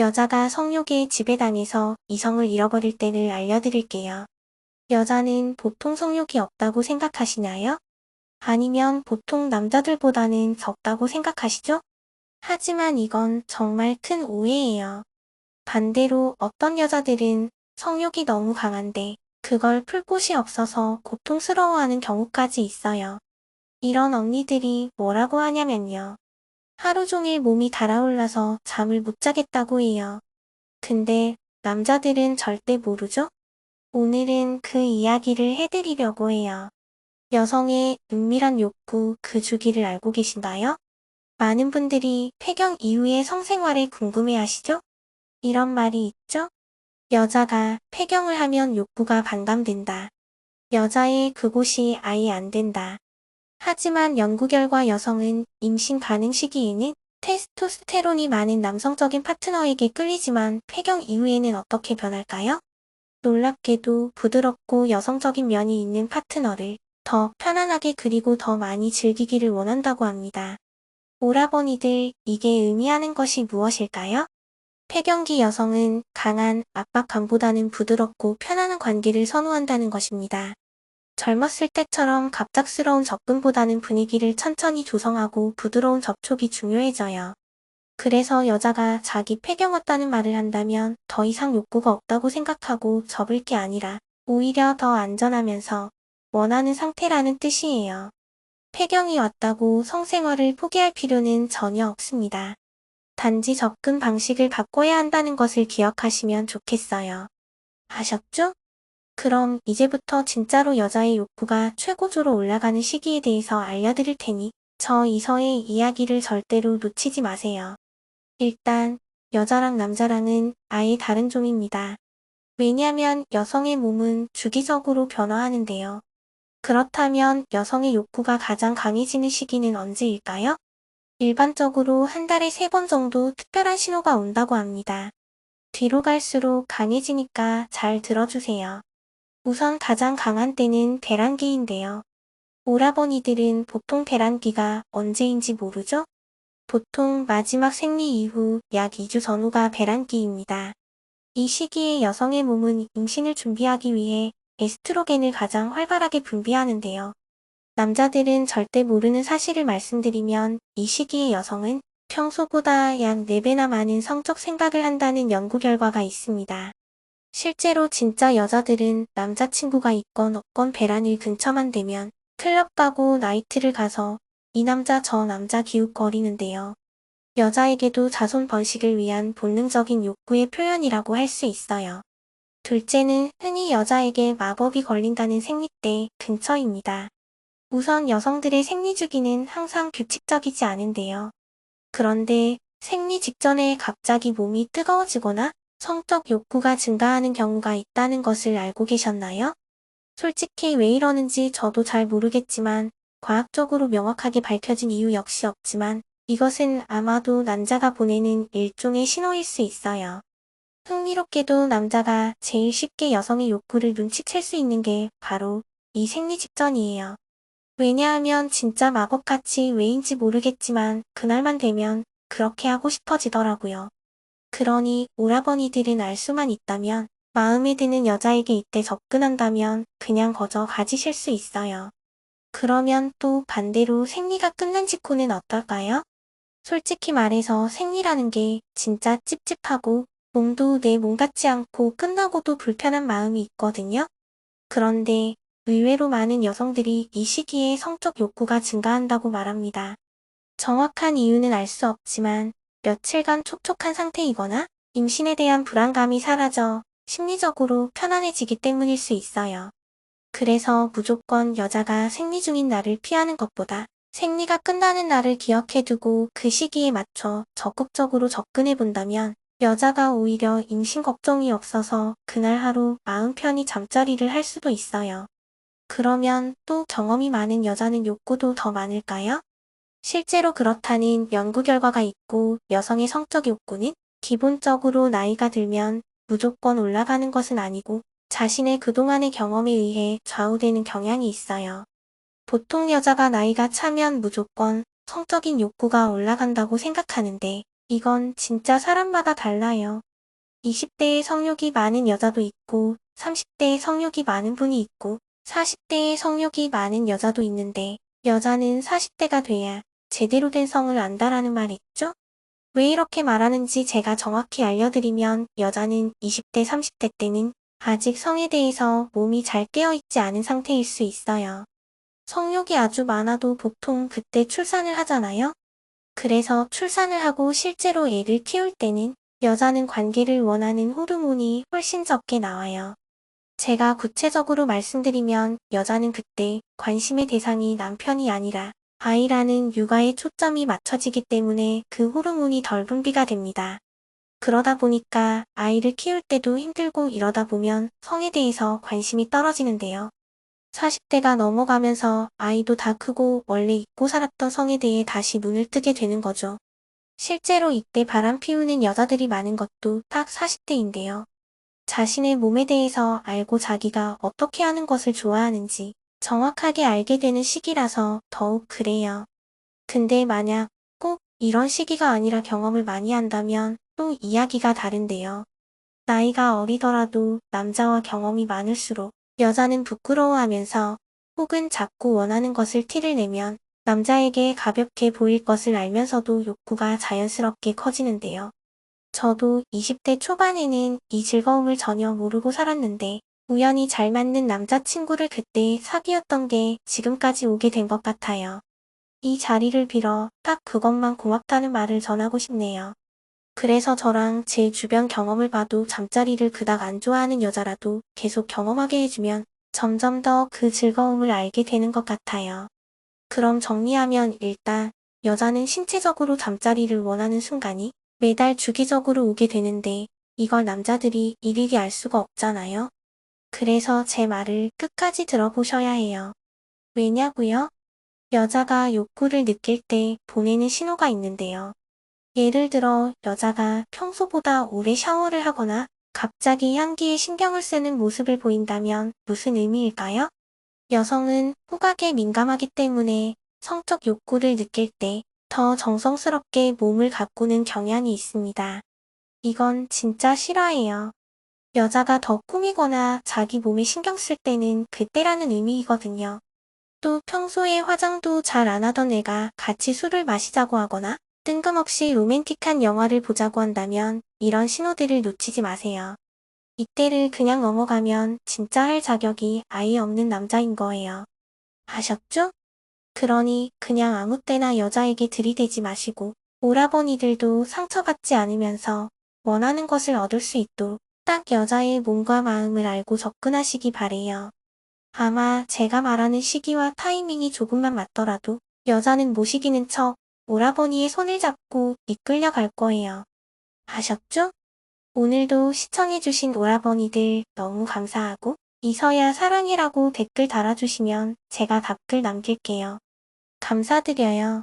여자가 성욕에 지배당해서 이성을 잃어버릴 때를 알려드릴게요. 여자는 보통 성욕이 없다고 생각하시나요? 아니면 보통 남자들보다는 적다고 생각하시죠? 하지만 이건 정말 큰 오해예요. 반대로 어떤 여자들은 성욕이 너무 강한데 그걸 풀 곳이 없어서 고통스러워하는 경우까지 있어요. 이런 언니들이 뭐라고 하냐면요. 하루 종일 몸이 달아올라서 잠을 못 자겠다고 해요. 근데 남자들은 절대 모르죠? 오늘은 그 이야기를 해드리려고 해요. 여성의 은밀한 욕구 그 주기를 알고 계신가요? 많은 분들이 폐경 이후의 성생활에 궁금해 하시죠? 이런 말이 있죠? 여자가 폐경을 하면 욕구가 반감된다. 여자의 그곳이 아예 안 된다. 하지만 연구 결과 여성은 임신 가능 시기에는 테스토스테론이 많은 남성적인 파트너에게 끌리지만 폐경 이후에는 어떻게 변할까요? 놀랍게도 부드럽고 여성적인 면이 있는 파트너를 더 편안하게 그리고 더 많이 즐기기를 원한다고 합니다. 오라버니들, 이게 의미하는 것이 무엇일까요? 폐경기 여성은 강한 압박감보다는 부드럽고 편안한 관계를 선호한다는 것입니다. 젊었을 때처럼 갑작스러운 접근보다는 분위기를 천천히 조성하고 부드러운 접촉이 중요해져요. 그래서 여자가 자기 폐경 왔다는 말을 한다면 더 이상 욕구가 없다고 생각하고 접을 게 아니라 오히려 더 안전하면서 원하는 상태라는 뜻이에요. 폐경이 왔다고 성생활을 포기할 필요는 전혀 없습니다. 단지 접근 방식을 바꿔야 한다는 것을 기억하시면 좋겠어요. 아셨죠? 그럼 이제부터 진짜로 여자의 욕구가 최고조로 올라가는 시기에 대해서 알려드릴 테니 저 이서의 이야기를 절대로 놓치지 마세요. 일단 여자랑 남자랑은 아예 다른 종입니다. 왜냐하면 여성의 몸은 주기적으로 변화하는데요. 그렇다면 여성의 욕구가 가장 강해지는 시기는 언제일까요? 일반적으로 한 달에 세 번 정도 특별한 신호가 온다고 합니다. 뒤로 갈수록 강해지니까 잘 들어주세요. 우선 가장 강한 때는 배란기인데요. 오라버니들은 보통 배란기가 언제인지 모르죠? 보통 마지막 생리 이후 약 2주 전후가 배란기입니다. 이 시기에 여성의 몸은 임신을 준비하기 위해 에스트로겐을 가장 활발하게 분비하는데요. 남자들은 절대 모르는 사실을 말씀드리면 이 시기의 여성은 평소보다 약 4배나 많은 성적 생각을 한다는 연구 결과가 있습니다. 실제로 진짜 여자들은 남자친구가 있건 없건 배란일 근처만 되면 클럽 가고 나이트를 가서 이 남자 저 남자 기웃거리는데요. 여자에게도 자손 번식을 위한 본능적인 욕구의 표현이라고 할 수 있어요. 둘째는 흔히 여자에게 마법이 걸린다는 생리 때 근처입니다. 우선 여성들의 생리 주기는 항상 규칙적이지 않은데요. 그런데 생리 직전에 갑자기 몸이 뜨거워지거나 성적 욕구가 증가하는 경우가 있다는 것을 알고 계셨나요? 솔직히 왜 이러는지 저도 잘 모르겠지만 과학적으로 명확하게 밝혀진 이유 역시 없지만 이것은 아마도 남자가 보내는 일종의 신호일 수 있어요. 흥미롭게도 남자가 제일 쉽게 여성의 욕구를 눈치챌 수 있는 게 바로 이 생리 직전이에요. 왜냐하면 진짜 마법같이 왜인지 모르겠지만 그날만 되면 그렇게 하고 싶어지더라고요. 그러니 오라버니들은 알 수만 있다면 마음에 드는 여자에게 이때 접근한다면 그냥 거저 가지실 수 있어요. 그러면 또 반대로 생리가 끝난 직후는 어떨까요? 솔직히 말해서 생리라는 게 진짜 찝찝하고 몸도 내 몸 같지 않고 끝나고도 불편한 마음이 있거든요. 그런데 의외로 많은 여성들이 이 시기에 성적 욕구가 증가한다고 말합니다. 정확한 이유는 알 수 없지만 며칠간 촉촉한 상태이거나 임신에 대한 불안감이 사라져 심리적으로 편안해지기 때문일 수 있어요. 그래서 무조건 여자가 생리 중인 날을 피하는 것보다 생리가 끝나는 날을 기억해두고 그 시기에 맞춰 적극적으로 접근해 본다면 여자가 오히려 임신 걱정이 없어서 그날 하루 마음 편히 잠자리를 할 수도 있어요. 그러면 또 경험이 많은 여자는 욕구도 더 많을까요? 실제로 그렇다는 연구 결과가 있고 여성의 성적 욕구는 기본적으로 나이가 들면 무조건 올라가는 것은 아니고 자신의 그동안의 경험에 의해 좌우되는 경향이 있어요. 보통 여자가 나이가 차면 무조건 성적인 욕구가 올라간다고 생각하는데 이건 진짜 사람마다 달라요. 20대에 성욕이 많은 여자도 있고, 30대에 성욕이 많은 분이 있고, 40대에 성욕이 많은 여자도 있는데, 여자는 40대가 돼야 제대로 된 성을 안다라는 말 있죠? 왜 이렇게 말하는지 제가 정확히 알려드리면 여자는 20대, 30대 때는 아직 성에 대해서 몸이 잘 깨어있지 않은 상태일 수 있어요. 성욕이 아주 많아도 보통 그때 출산을 하잖아요? 그래서 출산을 하고 실제로 애를 키울 때는 여자는 관계를 원하는 호르몬이 훨씬 적게 나와요. 제가 구체적으로 말씀드리면 여자는 그때 관심의 대상이 남편이 아니라 아이라는 육아에 초점이 맞춰지기 때문에 그 호르몬이 덜 분비가 됩니다. 그러다 보니까 아이를 키울 때도 힘들고 이러다 보면 성에 대해서 관심이 떨어지는데요. 40대가 넘어가면서 아이도 다 크고 원래 잊고 살았던 성에 대해 다시 눈을 뜨게 되는 거죠. 실제로 이때 바람 피우는 여자들이 많은 것도 딱 40대인데요. 자신의 몸에 대해서 알고 자기가 어떻게 하는 것을 좋아하는지 정확하게 알게 되는 시기라서 더욱 그래요. 근데 만약 꼭 이런 시기가 아니라 경험을 많이 한다면 또 이야기가 다른데요. 나이가 어리더라도 남자와 경험이 많을수록 여자는 부끄러워하면서 혹은 자꾸 원하는 것을 티를 내면 남자에게 가볍게 보일 것을 알면서도 욕구가 자연스럽게 커지는데요. 저도 20대 초반에는 이 즐거움을 전혀 모르고 살았는데 우연히 잘 맞는 남자친구를 그때 사귀었던 게 지금까지 오게 된 것 같아요. 이 자리를 빌어 딱 그것만 고맙다는 말을 전하고 싶네요. 그래서 저랑 제 주변 경험을 봐도 잠자리를 그닥 안 좋아하는 여자라도 계속 경험하게 해주면 점점 더 그 즐거움을 알게 되는 것 같아요. 그럼 정리하면 일단 여자는 신체적으로 잠자리를 원하는 순간이 매달 주기적으로 오게 되는데 이걸 남자들이 일일이 알 수가 없잖아요. 그래서 제 말을 끝까지 들어보셔야 해요. 왜냐고요? 여자가 욕구를 느낄 때 보내는 신호가 있는데요. 예를 들어 여자가 평소보다 오래 샤워를 하거나 갑자기 향기에 신경을 쓰는 모습을 보인다면 무슨 의미일까요? 여성은 후각에 민감하기 때문에 성적 욕구를 느낄 때 더 정성스럽게 몸을 가꾸는 경향이 있습니다. 이건 진짜 실화예요. 여자가 더 꾸미거나 자기 몸에 신경 쓸 때는 그때라는 의미이거든요. 또 평소에 화장도 잘 안 하던 애가 같이 술을 마시자고 하거나 뜬금없이 로맨틱한 영화를 보자고 한다면 이런 신호들을 놓치지 마세요. 이때를 그냥 넘어가면 진짜 할 자격이 아예 없는 남자인 거예요. 아셨죠? 그러니 그냥 아무 때나 여자에게 들이대지 마시고 오라버니들도 상처받지 않으면서 원하는 것을 얻을 수 있도록 딱 여자의 몸과 마음을 알고 접근하시기 바래요. 아마 제가 말하는 시기와 타이밍이 조금만 맞더라도 여자는 모시기는 척 오라버니의 손을 잡고 이끌려 갈 거예요. 아셨죠? 오늘도 시청해주신 오라버니들 너무 감사하고 이서야 사랑해라고 댓글 달아주시면 제가 답글 남길게요. 감사드려요.